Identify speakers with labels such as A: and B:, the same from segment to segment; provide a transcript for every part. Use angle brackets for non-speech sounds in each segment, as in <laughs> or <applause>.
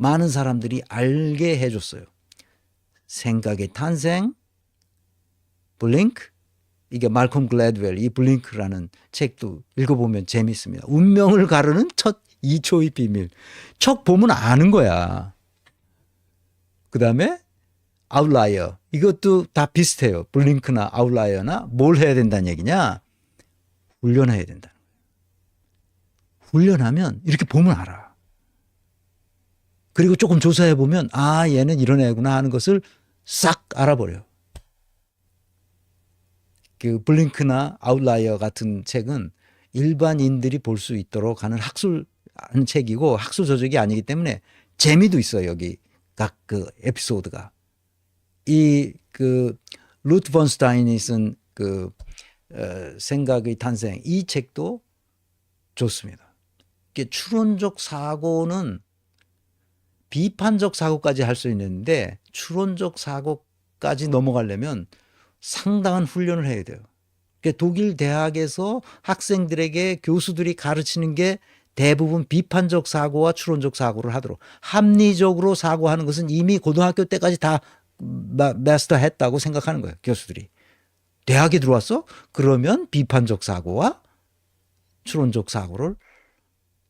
A: 많은 사람들이 알게 해줬어요. 생각의 탄생, 블링크, 이게 말콤 글래드웰 이 블링크라는 책도 읽어보면 재밌습니다. 운명을 가르는 첫 2초의 비밀. 척 보면 아는 거야. 그 다음에 아웃라이어. 이것도 다 비슷해요. 블링크나 아웃라이어나 뭘 해야 된다는 얘기냐? 훈련해야 된다. 훈련하면 이렇게 보면 알아. 그리고 조금 조사해 보면 아 얘는 이런 애구나 하는 것을 싹 알아버려. 그 블링크나 아웃라이어 같은 책은 일반인들이 볼 수 있도록 하는 학술 하는 책이고 학술 저적이 아니기 때문에 재미도 있어요 여기 각 그 에피소드가 이 그 루트 번스타인이 쓴그 어, 생각의 탄생 이 책도 좋습니다. 추론적 사고는 비판적 사고까지 할 수 있는데 추론적 사고까지 넘어가려면 상당한 훈련을 해야 돼요. 그러니까 독일 대학에서 학생들에게 교수들이 가르치는 게 대부분 비판적 사고와 추론적 사고를 하도록 합리적으로 사고하는 것은 이미 고등학교 때까지 다 마- 마스터했다고 생각하는 거예요. 교수들이. 대학에 들어왔어? 그러면 비판적 사고와 추론적 사고를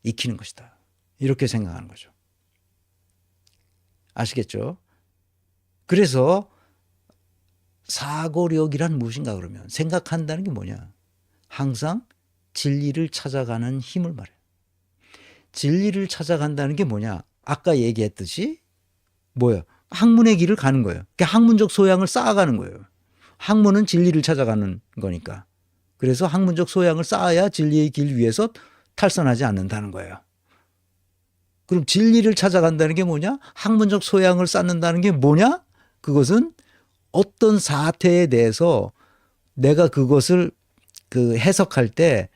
A: 익히는 것이다. 이렇게 생각하는 거죠. 아시겠죠? 그래서 사고력이란 무엇인가 그러면 생각한다는 게 뭐냐? 항상 진리를 찾아가는 힘을 말해요. 진리를 찾아간다는 게 뭐냐? 아까 얘기했듯이 뭐예요? 학문의 길을 가는 거예요. 그러니까 학문적 소양을 쌓아가는 거예요. 학문은 진리를 찾아가는 거니까. 그래서 학문적 소양을 쌓아야 진리의 길 위에서 탈선하지 않는다는 거예요. 그럼 진리를 찾아간다는 게 뭐냐? 학문적 소양을 쌓는다는 게 뭐냐? 그것은 어떤 사태에 대해서 내가 그것을 그 해석할 때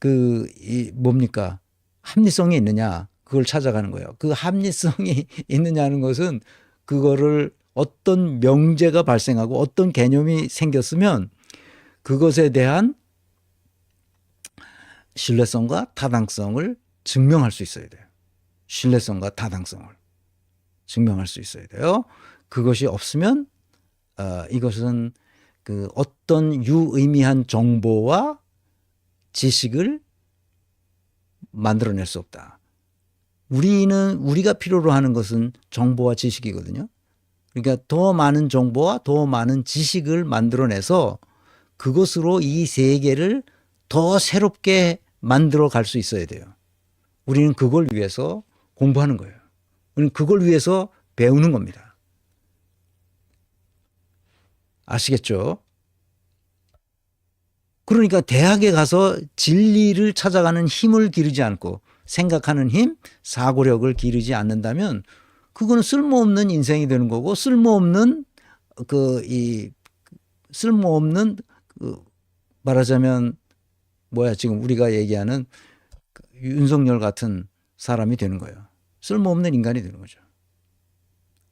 A: 그 이 뭡니까 합리성이 있느냐 그걸 찾아가는 거예요. 그 합리성이 <laughs> 있느냐는 것은 그거를 어떤 명제가 발생하고 어떤 개념이 생겼으면 그것에 대한 신뢰성과 타당성을 증명할 수 있어야 돼요. 신뢰성과 타당성을 증명할 수 있어야 돼요. 그것이 없으면 어, 이것은 그 어떤 유의미한 정보와 지식을 만들어낼 수 없다. 우리는 우리가 필요로 하는 것은 정보와 지식이거든요. 그러니까 더 많은 정보와 더 많은 지식을 만들어내서 그것으로 이 세계를 더 새롭게 만들어 갈 수 있어야 돼요. 우리는 그걸 위해서 공부하는 거예요. 우리는 그걸 위해서 배우는 겁니다. 아시겠죠? 그러니까 대학에 가서 진리를 찾아가는 힘을 기르지 않고 생각하는 힘, 사고력을 기르지 않는다면 그거는 쓸모없는 인생이 되는 거고 쓸모없는 그 이 쓸모없는 그 말하자면 뭐야 지금 우리가 얘기하는 그 윤석열 같은 사람이 되는 거예요. 쓸모없는 인간이 되는 거죠.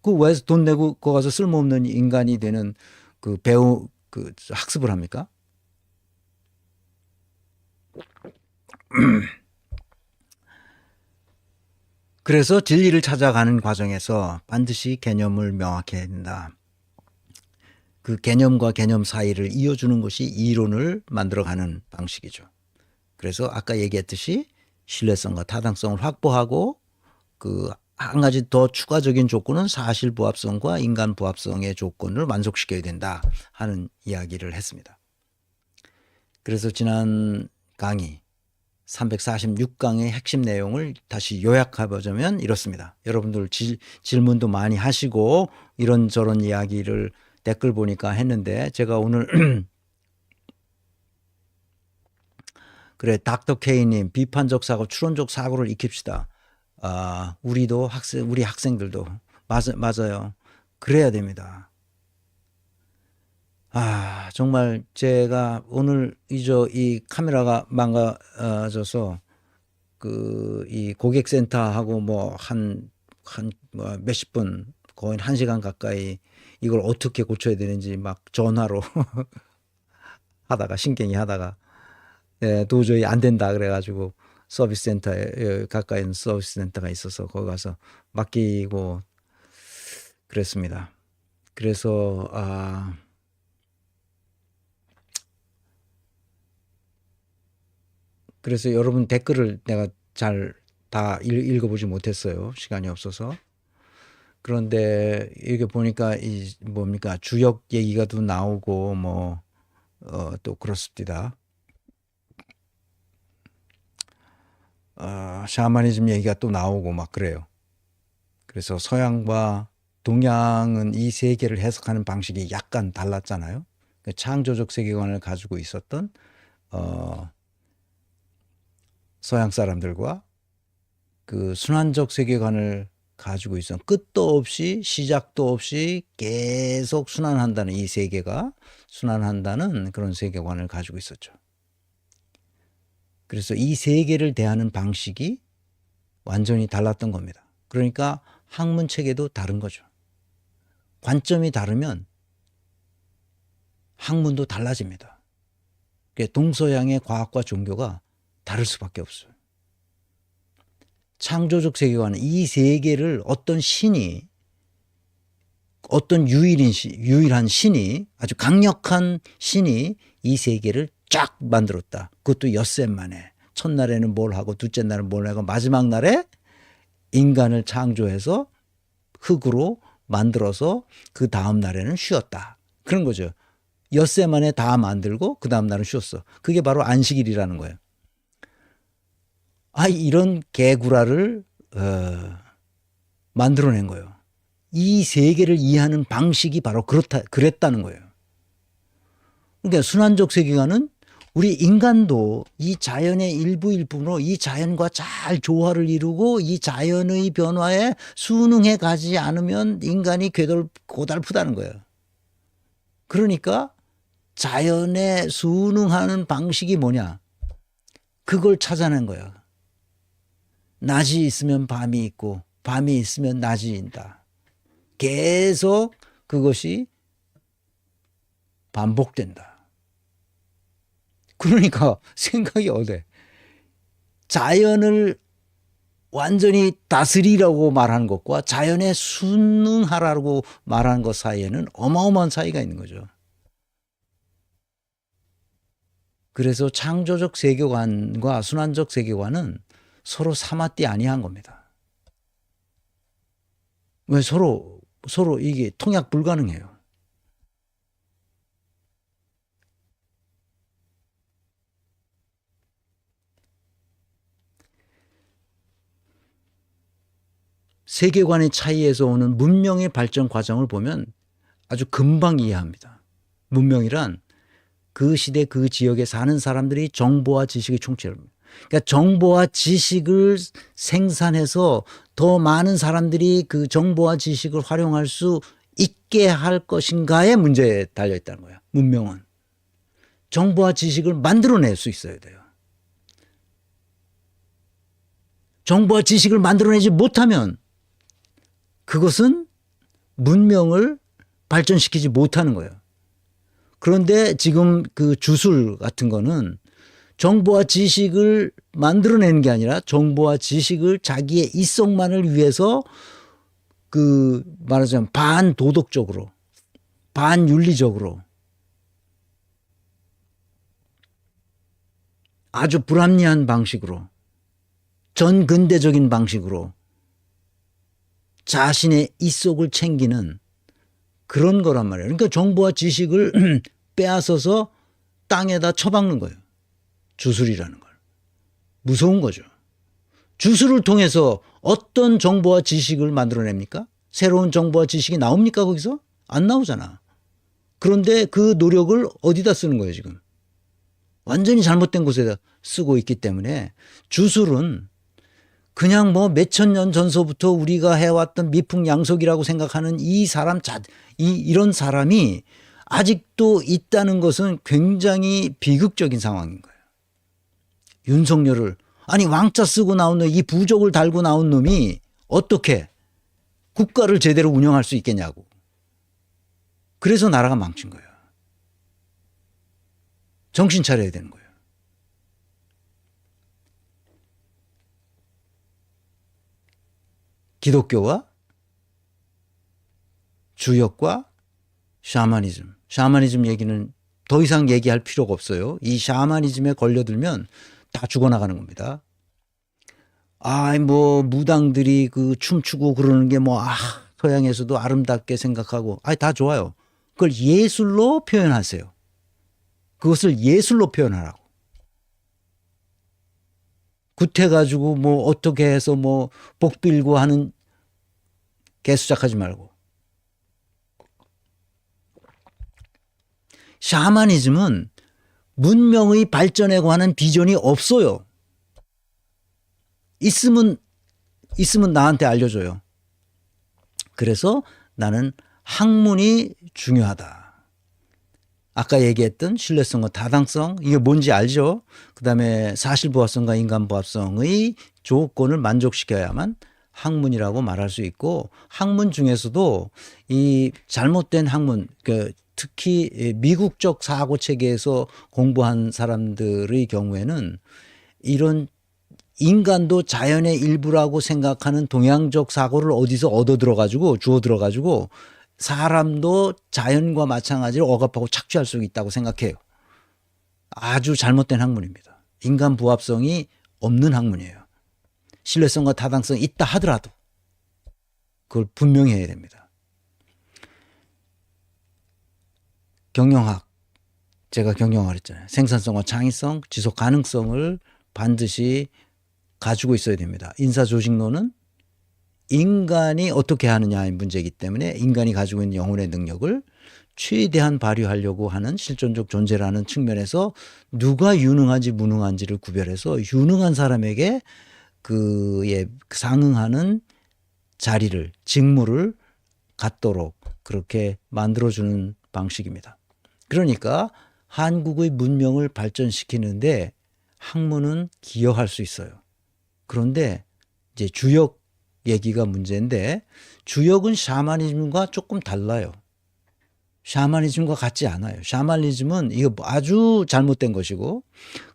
A: 그 왜 돈 내고 거 가서 쓸모없는 인간이 되는 그 배우 그 학습을 합니까? <clears throat> 그래서 진리를 찾아가는 과정에서 반드시 개념을 명확히 해야 된다. 그 개념과 개념 사이를 이어주는 것이 이론을 만들어가는 방식이죠. 그래서 아까 얘기했듯이 신뢰성과 타당성을 확보하고 그 한 가지 더 추가적인 조건은 사실 부합성과 인간 부합성의 조건을 만족시켜야 된다 하는 이야기를 했습니다. 그래서 지난 강의 346강의 핵심 내용을 다시 요약해 보자면 이렇습니다. 여러분들 질, 질문도 많이 하시고 이런저런 이야기를 댓글 보니까 했는데 제가 오늘 <clears throat> 그래 닥터 케이님 비판적 사고 추론적 사고를 익힙시다. 아 우리도 학생 우리 학생들도 맞 맞아요. 그래야 됩니다. 아 정말 제가 오늘 이저 이 카메라가 망가져서 그 이 고객센터하고 뭐 한 한 뭐 몇십 분 거의 한 시간 가까이 이걸 어떻게 고쳐야 되는지 막 전화로 <laughs> 하다가 신경이 하다가 예, 도저히 안 된다 그래가지고 서비스 센터에 예, 가까이 있는 서비스 센터가 있어서 거기 가서 맡기고 그랬습니다. 그래서 아 그래서 여러분 댓글을 내가 잘 다 읽어보지 못했어요. 시간이 없어서. 그런데 이게 보니까 이 뭡니까 주역 얘기가 또 나오고 뭐어또 그렇습니다. 어, 샤머니즘 얘기가 또 나오고 막 그래요. 그래서 서양과 동양은 이 세계를 해석하는 방식이 약간 달랐잖아요. 그 창조적 세계관을 가지고 있었던 어, 서양 사람들과 그 순환적 세계관을 가지고 있어 끝도 없이 시작도 없이 계속 순환한다는 이 세계가 순환한다는 그런 세계관을 가지고 있었죠. 그래서 이 세계를 대하는 방식이 완전히 달랐던 겁니다. 그러니까 학문 체계도 다른 거죠. 관점이 다르면 학문도 달라집니다. 동서양의 과학과 종교가 다를 수밖에 없어요. 창조적 세계관은 이 세계를 어떤 신이 어떤 유일인 시, 유일한 신이 아주 강력한 신이 이 세계를 쫙 만들었다. 그것도 엿새 만에 첫날에는 뭘 하고 둘째 날은 뭘 하고 마지막 날에 인간을 창조해서 흙으로 만들어서 그 다음 날에는 쉬었다. 그런 거죠. 엿새 만에 다 만들고 그 다음 날은 쉬었어. 그게 바로 안식일이라는 거예요. 아 이런 개구라를 어, 만들어낸 거예요. 이 세계를 이해하는 방식이 바로 그렇다 그랬다는 거예요. 그러니까 순환적 세계관은 우리 인간도 이 자연의 일부 일부로 이 자연과 잘 조화를 이루고 이 자연의 변화에 순응해 가지 않으면 인간이 궤돌 고달프다는 거예요. 그러니까 자연에 순응하는 방식이 뭐냐? 그걸 찾아낸 거야. 낮이 있으면 밤이 있고 밤이 있으면 낮이 있다. 계속 그것이 반복된다. 그러니까 <laughs> 생각이 어때? 자연을 완전히 다스리라고 말하는 것과 자연에 순응하라고 말하는 것 사이에는 어마어마한 차이가 있는 거죠. 그래서 창조적 세계관과 순환적 세계관은 서로 삼았디 아니한 겁니다. 왜 서로 서로 이게 통약 불가능해요. 세계관의 차이에서 오는 문명의 발전 과정을 보면 아주 금방 이해합니다. 문명이란 그 시대 그 지역에 사는 사람들이 정보와 지식의 총체입니다. 그러니까 정보와 지식을 생산해서 더 많은 사람들이 그 정보와 지식을 활용할 수 있게 할 것인가의 문제에 달려 있다는 거예요. 문명은 정보와 지식을 만들어낼 수 있어야 돼요. 정보와 지식을 만들어내지 못하면 그것은 문명을 발전시키지 못하는 거예요. 그런데 지금 그 주술 같은 거는 정보와 지식을 만들어내는 게 아니라 정보와 지식을 자기의 이성만을 위해서 그 말하자면 반도덕적으로 반윤리적으로 아주 불합리한 방식으로 전근대적인 방식으로 자신의 이 속을 챙기는 그런 거란 말이에요. 그러니까 정보와 지식을 <clears throat> 빼앗아서 땅에다 처박는 거예요. 주술이라는 걸. 무서운 거죠. 주술을 통해서 어떤 정보와 지식을 만들어냅니까? 새로운 정보와 지식이 나옵니까? 거기서? 안 나오잖아. 그런데 그 노력을 어디다 쓰는 거예요, 지금? 완전히 잘못된 곳에다 쓰고 있기 때문에 주술은 그냥 뭐 몇천 년 전서부터 우리가 해왔던 미풍양속이라고 생각하는 이 사람 자, 이, 이런 사람이 아직도 있다는 것은 굉장히 비극적인 상황인 거예요. 윤석열을 아니 왕자 쓰고 나온 놈, 이 부족을 달고 나온 놈이 어떻게 국가를 제대로 운영할 수 있겠냐고. 그래서 나라가 망친 거예요. 정신 차려야 되는 거예요. 기독교와 주역과 샤머니즘. 샤머니즘 얘기는 더 이상 얘기할 필요가 없어요. 이 샤머니즘에 걸려들면 다 죽어나가는 겁니다. 아, 뭐 무당들이 그 춤추고 그러는 게 뭐 아, 서양에서도 아름답게 생각하고 아, 다 좋아요. 그걸 예술로 표현하세요. 그것을 예술로 표현하라고. 구태 가지고 뭐 어떻게 해서 뭐 복 빌고 하는 개수작하지 말고. 샤머니즘은 문명의 발전에 관한 비전이 없어요. 있으면 있으면 나한테 알려줘요. 그래서 나는 학문이 중요하다. 아까 얘기했던 신뢰성과 타당성 이게 뭔지 알죠? 그다음에 사실부합성과 인간부합성의 조건을 만족시켜야만 학문이라고 말할 수 있고 학문 중에서도 이 잘못된 학문 그 특히 미국적 사고 체계에서 공부한 사람들의 경우에는 이런 인간도 자연의 일부라고 생각하는 동양적 사고를 어디서 얻어 들어가지고 주워 들어가지고 사람도 자연과 마찬가지로 억압하고 착취할 수 있다고 생각해요. 아주 잘못된 학문입니다. 인간 부합성이 없는 학문이에요. 신뢰성과 타당성이 있다 하더라도 그걸 분명히 해야 됩니다. 경영학 제가 경영학을 했잖아요. 생산성과 창의성, 지속 가능성을 반드시 가지고 있어야 됩니다. 인사조직론은 인간이 어떻게 하느냐의 문제이기 때문에 인간이 가지고 있는 영혼의 능력을 최대한 발휘하려고 하는 실존적 존재라는 측면에서 누가 유능한지 무능한지를 구별해서 유능한 사람에게 그에 상응하는 자리를 직무를 갖도록 그렇게 만들어주는 방식입니다. 그러니까 한국의 문명을 발전시키는데 학문은 기여할 수 있어요. 그런데 이제 주역 얘기가 문제인데 주역은 샤머니즘과 조금 달라요. 샤머니즘과 같지 않아요. 샤머니즘은 이거 아주 잘못된 것이고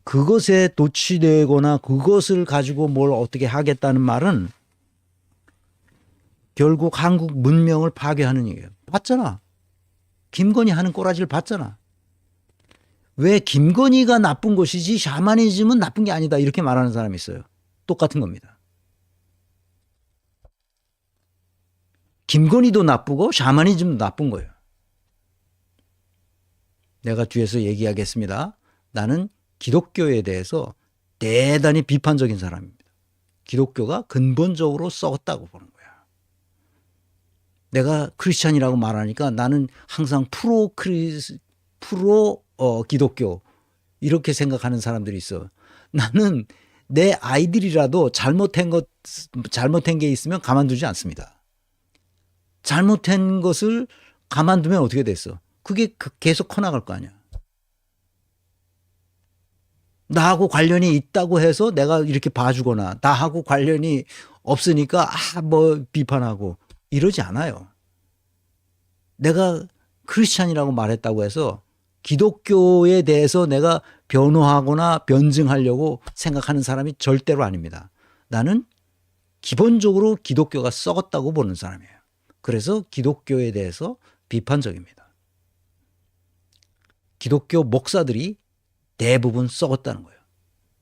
A: 그것에 도취되거나 그것을 가지고 뭘 어떻게 하겠다는 말은 결국 한국 문명을 파괴하는 얘기예요. 봤잖아. 김건희 하는 꼬라지를 봤잖아. 왜 김건희가 나쁜 것이지 샤머니즘은 나쁜 게 아니다 이렇게 말하는 사람이 있어요. 똑같은 겁니다. 김건희도 나쁘고 샤머니즘도 나쁜 거예요. 내가 뒤에서 얘기하겠습니다. 나는 기독교에 대해서 대단히 비판적인 사람입니다. 기독교가 근본적으로 썩었다고 보는 거야. 내가 크리스찬이라고 말하니까 나는 항상 프로 크리스 프로 어, 기독교 이렇게 생각하는 사람들이 있어. 나는 내 아이들이라도 잘못한 것 잘못한 게 있으면 가만두지 않습니다. 잘못한 것을 가만두면 어떻게 됐어? 그게 그 계속 커나갈 거 아니야. 나하고 관련이 있다고 해서 내가 이렇게 봐주거나 나하고 관련이 없으니까 아 뭐 비판하고 이러지 않아요. 내가 크리스찬이라고 말했다고 해서 기독교에 대해서 내가 변호하거나 변증하려고 생각하는 사람이 절대로 아닙니다. 나는 기본적으로 기독교가 썩었다고 보는 사람이에요. 그래서 기독교에 대해서 비판적입니다. 기독교 목사들이 대부분 썩었다는 거예요.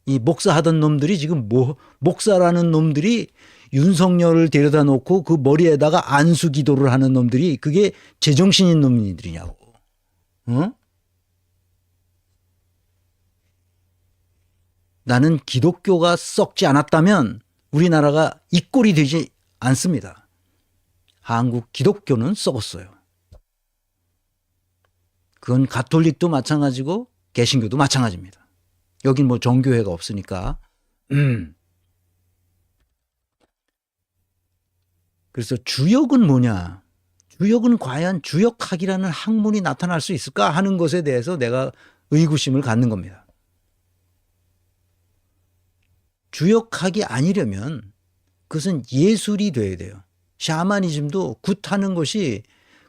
A: 이 목사하던 놈들이 지금 뭐 목사라는 놈들이 윤석열을 데려다 놓고 그 머리에다가 안수 기도를 하는 놈들이 그게 제정신인 놈들이냐고. 어? 나는 기독교가 썩지 않았다면 우리나라가 이 꼴이 되지 않습니다. 한국 기독교는 썩었어요. 그건 가톨릭도 마찬가지고 개신교도 마찬가지입니다. 여긴 뭐 정교회가 없으니까. 음. 그래서 주역은 뭐냐? 주역은 과연 주역학이라는 학문이 나타날 수 있을까 하는 것에 대해서 내가 의구심을 갖는 겁니다. 주역학이 아니려면 그것은 예술이 돼야 돼요. 샤머니즘도 굿하는 것이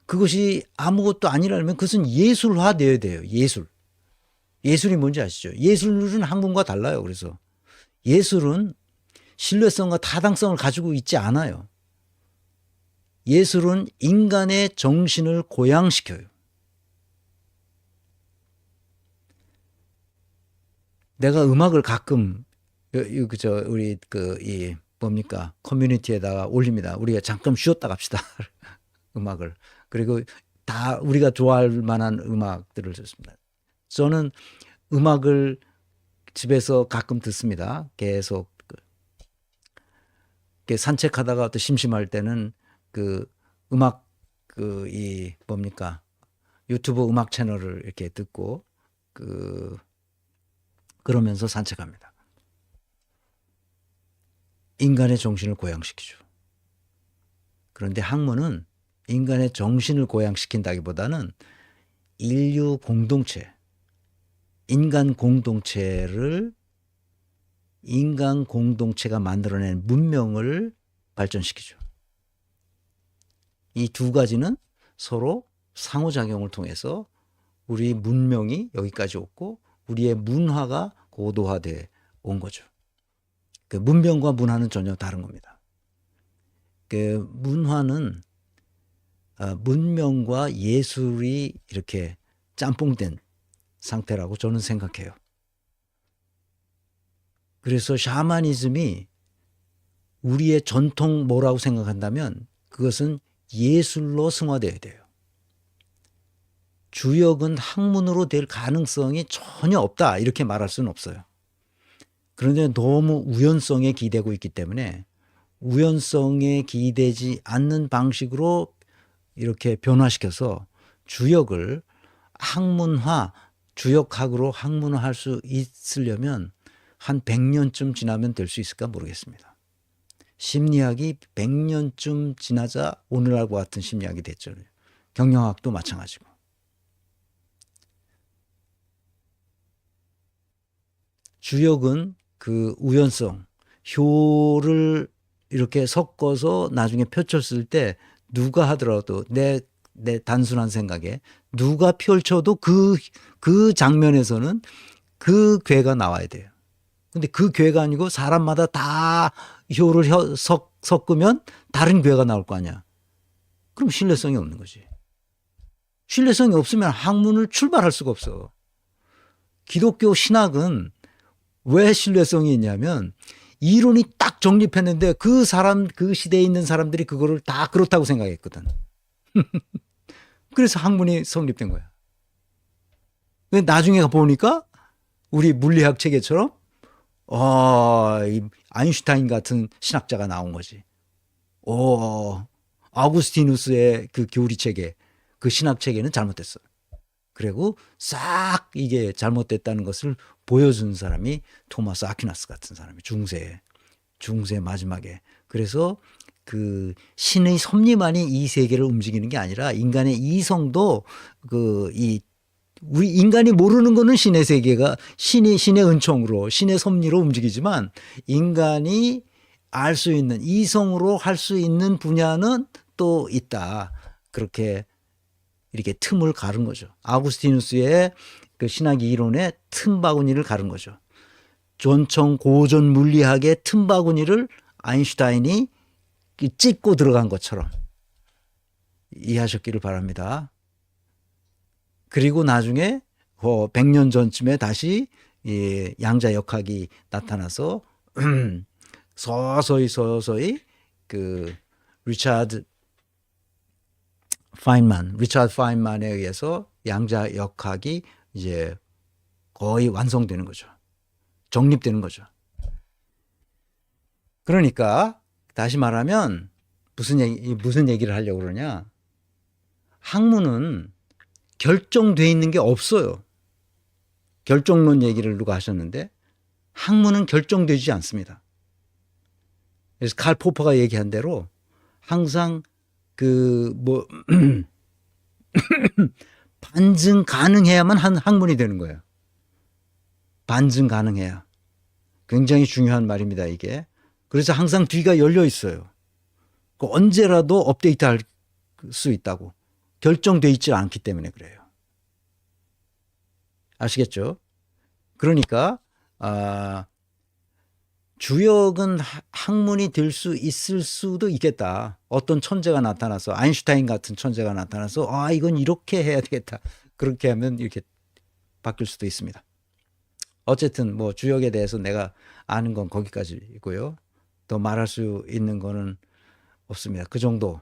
A: 그것이 아무것도 아니라면 그것은 예술화 되어야 돼요. 예술. 예술이 뭔지 아시죠? 예술은 학문과 달라요. 그래서 예술은 신뢰성과 타당성을 가지고 있지 않아요. 예술은 인간의 정신을 고양시켜요. 내가 음악을 가끔 그저 우리 그이 뭡니까 커뮤니티에다가 올립니다. 우리가 잠깐 쉬었다 갑시다. <laughs> 음악을 그리고 다 우리가 좋아할 만한 음악들을 듣습니다. 저는 음악을 집에서 가끔 듣습니다. 계속 그 산책하다가 또 심심할 때는 그 음악 그 이 뭡니까 유튜브 음악 채널을 이렇게 듣고 그 그러면서 산책합니다. 인간의 정신을 고양시키죠. 그런데 학문은 인간의 정신을 고양시킨다기보다는 인류 공동체, 인간 공동체를 인간 공동체가 만들어낸 문명을 발전시키죠. 이 두 가지는 서로 상호작용을 통해서 우리 문명이 여기까지 왔고 우리의 문화가 고도화돼 온 거죠. 그 문명과 문화는 전혀 다른 겁니다. 그 문화는 아, 문명과 예술이 이렇게 짬뽕된 상태라고 저는 생각해요. 그래서 샤머니즘이 우리의 전통 뭐라고 생각한다면 그것은 예술로 승화되어야 돼요. 주역은 학문으로 될 가능성이 전혀 없다 이렇게 말할 수는 없어요. 그런데 너무 우연성에 기대고 있기 때문에 우연성에 기대지 않는 방식으로 이렇게 변화시켜서 주역을 학문화, 주역학으로 학문화할 수 있으려면 한 100년쯤 지나면 될 수 있을까 모르겠습니다. 심리학이 100년쯤 지나자 오늘날과 같은 심리학이 됐죠. 경영학도 마찬가지고. 주역은 그 우연성, 효를 이렇게 섞어서 나중에 펼쳤을 때 누가 하더라도 내, 내 단순한 생각에 누가 펼쳐도 그, 그 장면에서는 그 괴가 나와야 돼요. 근데 그 괴가 아니고 사람마다 다 효를 혀, 섞, 섞으면 다른 괴가 나올 거 아니야. 그럼 신뢰성이 없는 거지. 신뢰성이 없으면 학문을 출발할 수가 없어. 기독교 신학은 왜 신뢰성이 있냐면 이론이 딱 정립했는데 그 사람 그 시대에 있는 사람들이 그거를 다 그렇다고 생각했거든. <laughs> 그래서 학문이 성립된 거야. 나중에 보니까 우리 물리학 체계처럼 어, 이 아인슈타인 같은 신학자가 나온 거지. 오, 아우구스티누스의 그 교리 체계, 그 신학 체계는 잘못됐어. 그리고 싹 이게 잘못됐다는 것을 보여준 사람이 토마스 아퀴나스 같은 사람이 중세 중세 마지막에 그래서 그 신의 섭리만이 이 세계를 움직이는 게 아니라 인간의 이성도 그 이 우리 인간이 모르는 거는 신의 세계가 신의 신의 은총으로 신의 섭리로 움직이지만 인간이 알 수 있는 이성으로 할 수 있는 분야는 또 있다. 그렇게 이렇게 틈을 가른 거죠. 아우구스티누스의 그 신학 이론의 틈바구니를 가른 거죠. 전청 고전 물리학의 틈바구니를 아인슈타인이 찍고 들어간 것처럼 이해하셨기를 바랍니다. 그리고 나중에 100년 전쯤에 다시 이 양자 역학이 나타나서 <clears throat> 서서히 서서히 그 리차드 파인만, 리차드 파인만에 의해서 양자 역학이 이제 거의 완성되는 거죠. 정립되는 거죠. 그러니까 다시 말하면 무슨 얘기 무슨 얘기를 하려고 그러냐? 학문은 결정돼 있는 게 없어요. 결정론 얘기를 누가 하셨는데 학문은 결정되지 않습니다. 그래서 칼 포퍼가 얘기한 대로 항상 그뭐 <clears throat> 반증 가능해야만 한 학문이 되는 거예요. 반증 가능해야. 굉장히 중요한 말입니다, 이게. 그래서 항상 뒤가 열려 있어요. 그 언제라도 업데이트 할 수 있다고. 결정돼 있지 않기 때문에 그래요. 아시겠죠? 그러니까, 아, 주역은 하- 학문이 될 수 있을 수도 있겠다. 어떤 천재가 나타나서 아인슈타인 같은 천재가 나타나서 아 이건 이렇게 해야 되겠다. 그렇게 하면 이렇게 바뀔 수도 있습니다. 어쨌든 뭐 주역에 대해서 내가 아는 건 거기까지이고요. 더 말할 수 있는 거는 없습니다. 그 정도